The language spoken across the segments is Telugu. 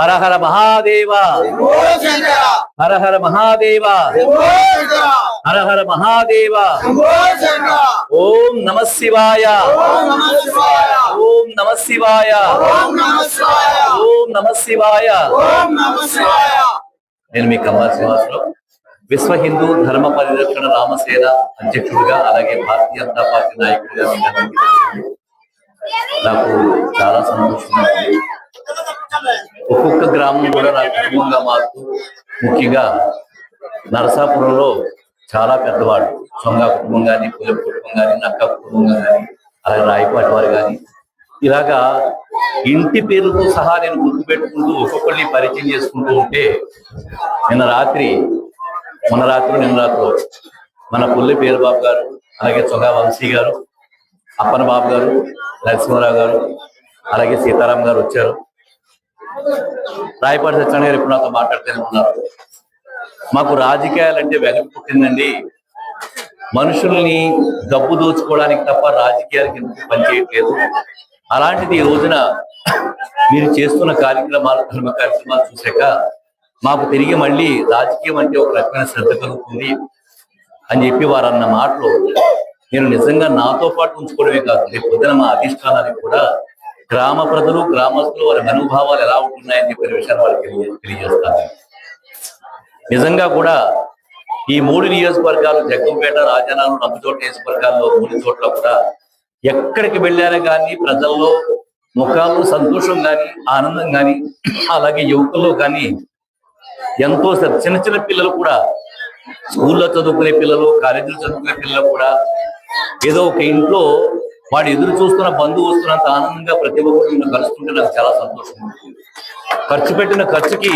హర హర మహాదేవ. హర హర మహాదేవ. హర హర మహాదేవ. ఓం నమ శివాయ. ఓం నమ శివాయ. ఓం నమ శివాయ. నేను మీ కమ్మా శ్రీనివాసరావు విశ్వ హిందూ ధర్మ పరిరక్షణ రామసేన అధ్యక్షుడిగా అలాగే భారతీయ జనతా పార్టీ నాయకుడిగా. నాకు చాలా సంతోషంగా ఉంది. ఒక్కొక్క గ్రామం కూడా నా కుటుంబంగా మారుతూ ముఖ్యంగా నరసాపురంలో చాలా పెద్దవాడు సొంగ కుటుంబం కానీ పుల్ల కుటుంబం కానీ నక్క కుటుంబం కానీ అలాగే రాయపాటి వారు కానీ ఇలాగా ఇంటి పేరుతో సహా నేను గుర్తు పెట్టుకుంటూ ఒక్కొక్కరిని పరిచయం చేసుకుంటూ ఉంటే నిన్న రాత్రి మొన్న రాత్రి నిన్న రాత్రి మన పుల్లి పేరు బాబు గారు అలాగే చొగా వంశీ గారు అప్పన బాబు గారు నరసింహరావు గారు అలాగే సీతారాం గారు వచ్చారు. రాయపాటి సత్యనారాయణ గారు ఇప్పుడు నాతో మాట్లాడుతూనే ఉన్నారు. మాకు రాజకీయాలంటే వెగ పుట్టిందండి. మనుషుల్ని డబ్బు దోచుకోవడానికి తప్ప రాజకీయాలకి ఎందుకు పనిచేయట్లేదు అలాంటిది ఈ రోజున మీరు చేస్తున్న కార్యక్రమాలు ధర్మ కార్యక్రమాలు చూశాక మాకు తిరిగి మళ్ళీ రాజకీయం అంటే ఒక రకమైన శ్రద్ధ కలుగుతుంది అని చెప్పి వారు అన్న మాటలు నేను నిజంగా నాతో పాటు ఉంచుకోవడమే కాదు రేపు పొద్దున మా అధిష్టానానికి కూడా గ్రామ ప్రజలు గ్రామస్తులు వారి మనోభావాలు ఎలా ఉంటున్నాయని చెప్పిన విషయాన్ని వాళ్ళకి తెలియజేస్తారు. నిజంగా కూడా ఈ మూడు నియోజకవర్గాలు జగ్గంపేట రాజానాలు రంపచోట నియోజకవర్గాల్లో మూడు చోట్ల కూడా ఎక్కడికి వెళ్ళారు కానీ ప్రజల్లో ముఖాల్లో సంతోషం కానీ ఆనందం కానీ అలాగే యువకుల్లో కానీ ఎంతో చిన్న చిన్న పిల్లలు కూడా స్కూల్లో చదువుకునే పిల్లలు కాలేజీలో చదువుకునే పిల్లలు కూడా ఏదో ఒక ఇంట్లో వాడు ఎదురు చూస్తున్న బంధువు వస్తున్నంత ఆనందంగా ప్రతి ఒక్కరు నిన్ను కలుస్తుంటే నాకు చాలా సంతోషం ఖర్చు పెట్టిన ఖర్చుకి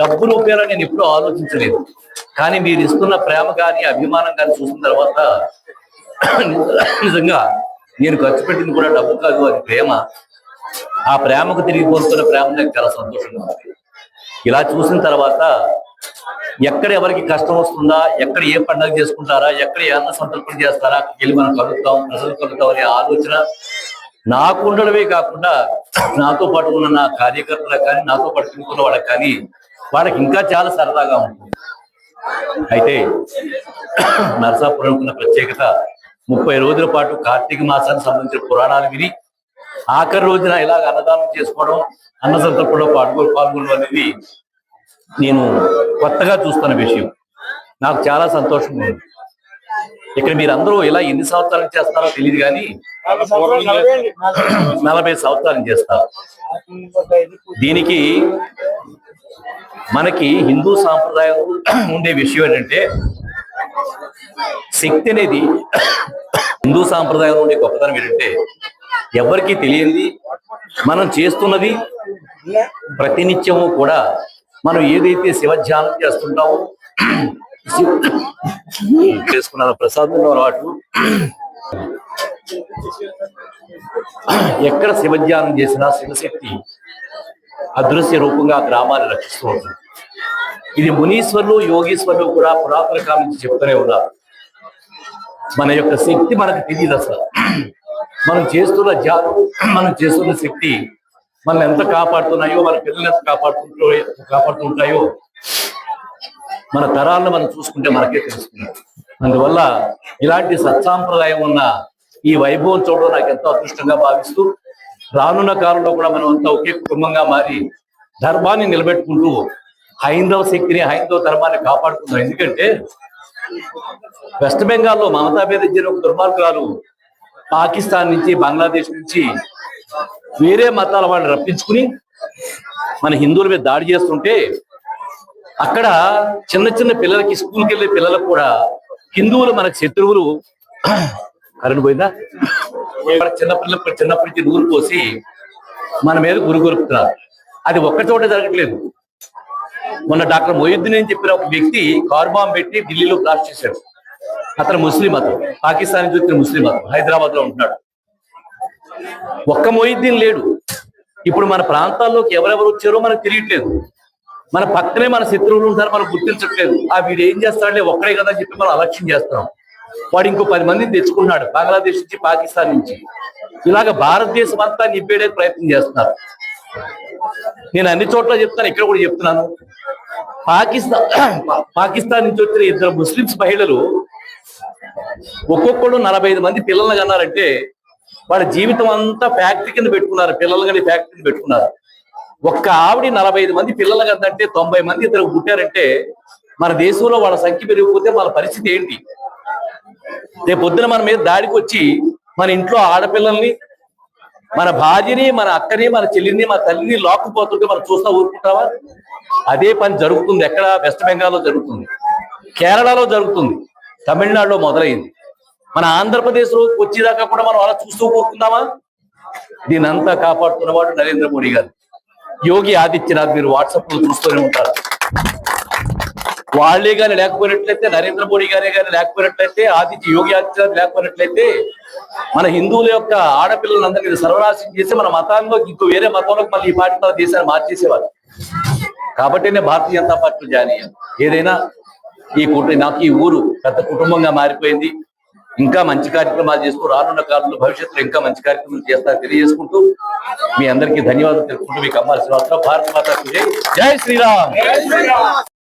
డబ్బు రూపాయలు నేను ఎప్పుడూ ఆలోచించలేదు. కానీ మీరు ఇస్తున్న ప్రేమ కానీ అభిమానం కానీ చూసిన తర్వాత నిజంగా నేను ఖర్చు పెట్టింది కూడా డబ్బు కాదు అది ప్రేమ. ఆ ప్రేమకు తిరిగి పొందుతున్న ప్రేమ నాకు చాలా సంతోషంగా ఉంది. ఇలా చూసిన తర్వాత ఎక్కడ ఎవరికి కష్టం వస్తుందా ఎక్కడ ఏ పండుగ చేసుకుంటారా ఎక్కడ అన్న సంతర్పణ చేస్తారా వెళ్ళి మనం కలుగుతాం ప్రజలు కలుగుతాం అనే ఆలోచన నాకు ఉండడమే కాకుండా నాతో పాటు ఉన్న నా కార్యకర్తలకు కానీ నాతో పాటు తిరుగుతున్న వాళ్ళకి కానీ వాళ్ళకి ఇంకా చాలా సరదాగా ఉంటుంది. అయితే నరసాపురం ఉన్న ప్రత్యేకత ముప్పై రోజుల పాటు కార్తీక మాసానికి సంబంధించిన పురాణాలు విని ఆఖరి రోజున ఇలాగ అన్నదానం చేసుకోవడం అన్న సంతర్పంలో పాల్గొ పాల్గొనడం అనేది నేను కొత్తగా చూస్తున్న విషయం. నాకు చాలా సంతోషం ఉంది. ఇక్కడ మీరందరూ ఇలా ఎన్ని సంవత్సరాలు చేస్తారో తెలియదు కానీ నలభై సంవత్సరాలు చేస్తారు. దీనికి మనకి హిందూ సాంప్రదాయం ఉండే విషయం ఏంటంటే శక్తి అనేది హిందూ సాంప్రదాయం ఉండే గొప్పతనం ఏంటంటే ఎవరికీ తెలియంది మనం చేస్తున్నది ప్రతినిత్యము కూడా మనం ఏదైతే శివధ్యానం చేస్తుంటామో చేసుకున్న ప్రసాదం అలవాటు. ఎక్కడ శివధ్యానం చేసినా శివశక్తి అదృశ్య రూపంగా గ్రామాన్ని రక్షిస్తూ ఉంటుంది. ఇది మునీశ్వరులు యోగీశ్వరులు కూడా పురాతన కాలం నుంచి చెప్తూనే ఉన్నారు. మన యొక్క శక్తి మనకు తెలియదు అసలు. మనం చేస్తున్న ధ్యానం మనం చేస్తున్న శక్తి మనల్ని ఎంత కాపాడుతున్నాయో మన పిల్లల్ని ఎంత కాపాడుతుంటాయో కాపాడుతుంటాయో మన తరాలను మనం చూసుకుంటే మనకే తెలుస్తుంది. అందువల్ల ఇలాంటి సత్సాంప్రదాయం ఉన్న ఈ వైభవం చూడడం నాకు ఎంతో అదృష్టంగా భావిస్తూ రానున్న కాలంలో కూడా మనం అంతా ఒకే కుటుంబంగా మారి ధర్మాన్ని నిలబెట్టుకుంటూ హైందవ శక్తిని హైందవ ధర్మాన్ని కాపాడుకుందాం. ఎందుకంటే వెస్ట్ బెంగాల్లో మమతా బెనర్జీ ఒక దుర్మార్గురాలు పాకిస్తాన్ నుంచి బంగ్లాదేశ్ నుంచి వేరే మతాల వాళ్ళని రప్పించుకుని మన హిందువుల మీద దాడి చేస్తుంటే అక్కడ చిన్న చిన్న పిల్లలకి స్కూల్కి వెళ్ళే పిల్లలకు కూడా హిందువులు మనకు శత్రువులు కరెంట్ పోయిందా? మన చిన్న చిన్నప్పటి నుంచి నూరు పోసి మన మీద గురి కొరుకుతున్నారు అది ఒక్క చోట జరగట్లేదు. మొన్న డాక్టర్ మొయిద్దీన్ అని చెప్పిన ఒక వ్యక్తి కార్ బాంబ్ పెట్టి ఢిల్లీలో బ్లాస్ట్ చేశాడు. అతను ముస్లిం అతను. పాకిస్తాన్ నుంచి వచ్చిన ముస్లిం అతను. హైదరాబాద్లో ఉంటున్నాడు. ఒక్క మొయిద్దీన్ లేడు. ఇప్పుడు మన ప్రాంతాల్లోకి ఎవరెవరు వచ్చారో మనకు తెలియట్లేదు. మన పక్కనే మన శత్రువులు ఉంటారు మనం గుర్తించట్లేదు. ఆ వీడు ఏం చేస్తాడంటే ఒక్కడే కదా అని చెప్పి మనం అలక్ష్యం చేస్తున్నాం వాడు ఇంకో పది మందిని తెచ్చుకున్నాడు బంగ్లాదేశ్ నుంచి పాకిస్తాన్ నుంచి. ఇలాగ భారతదేశం అంతా నింపేయడానికి ప్రయత్నం చేస్తున్నారు. నేను అన్ని చోట్ల చెప్తాను ఇక్కడ కూడా చెప్తున్నాను. పాకిస్తాన్ పాకిస్తాన్ నుంచి వచ్చిన ఇద్దరు ముస్లిమ్స్ మహిళలు ఒక్కొక్కడు నలభై ఐదు మంది పిల్లల్ని కన్నారంటే వాళ్ళ జీవితం అంతా ఫ్యాక్టరీ కింద పెట్టుకున్నారు. పిల్లలు కానీ ఫ్యాక్టరీ కింద పెట్టుకున్నారు. ఒక్క ఆవిడ నలభై ఐదు మంది పిల్లలు కదంటే తొంభై మంది ఇద్దరు పుట్టారంటే మన దేశంలో వాళ్ళ సంఖ్య పెరిగిపోతే మన పరిస్థితి ఏంటి? రేపు పొద్దున మన మీద దాడికి వచ్చి మన ఇంట్లో ఆడపిల్లల్ని మన భార్యని మన అక్కని మన చెల్లిని మన తల్లిని లాక్కుపోతుంటే మనం చూస్తా ఊరుకుంటావా? అదే పని జరుగుతుంది ఎక్కడ? వెస్ట్ బెంగాల్లో జరుగుతుంది. కేరళలో జరుగుతుంది. తమిళనాడులో మొదలైంది. మన ఆంధ్రప్రదేశ్లో వచ్చేదాకా కూడా మనం అలా చూస్తూ పోతున్నామా దీని అంతా కాపాడుతున్నవాడు నరేంద్ర మోడీ గారు. యోగి ఆదిత్యనాథ్ మీరు వాట్సాప్లో చూస్తూనే ఉంటారు. వాళ్ళే కానీ లేకపోయినట్లయితే నరేంద్ర మోడీ గారే కానీ లేకపోయినట్లయితే ఆదిత్య యోగి ఆదిత్యనాథ్ లేకపోయినట్లయితే మన హిందువుల యొక్క ఆడపిల్లలందరినీ సర్వనాశనం చేసి మన మతాల్లో ఇంకో వేరే మతంలోకి మళ్ళీ ఈ పార్టీ మన దేశాన్ని మార్చేసేవారు కాబట్టి నేను భారతీయ జనతా పార్టీ జాయిన్ అయ్యాను ఏదైనా ఈ కుటుంబ నాకు ఈ ఊరు పెద్ద కుటుంబంగా మారిపోయింది. ఇంకా మంచి కార్యక్రమాలు చేస్తూ రానున్న కాలంలో భవిష్యత్తులో ఇంకా మంచి కార్యక్రమాలు చేస్తా తెలియజేసుకుంటూ మీ అందరికీ ధన్యవాదాలు తెలుపుకుంటూ మీకు అమ్మాల్సిన భారత మాత జై శ్రీరామ్.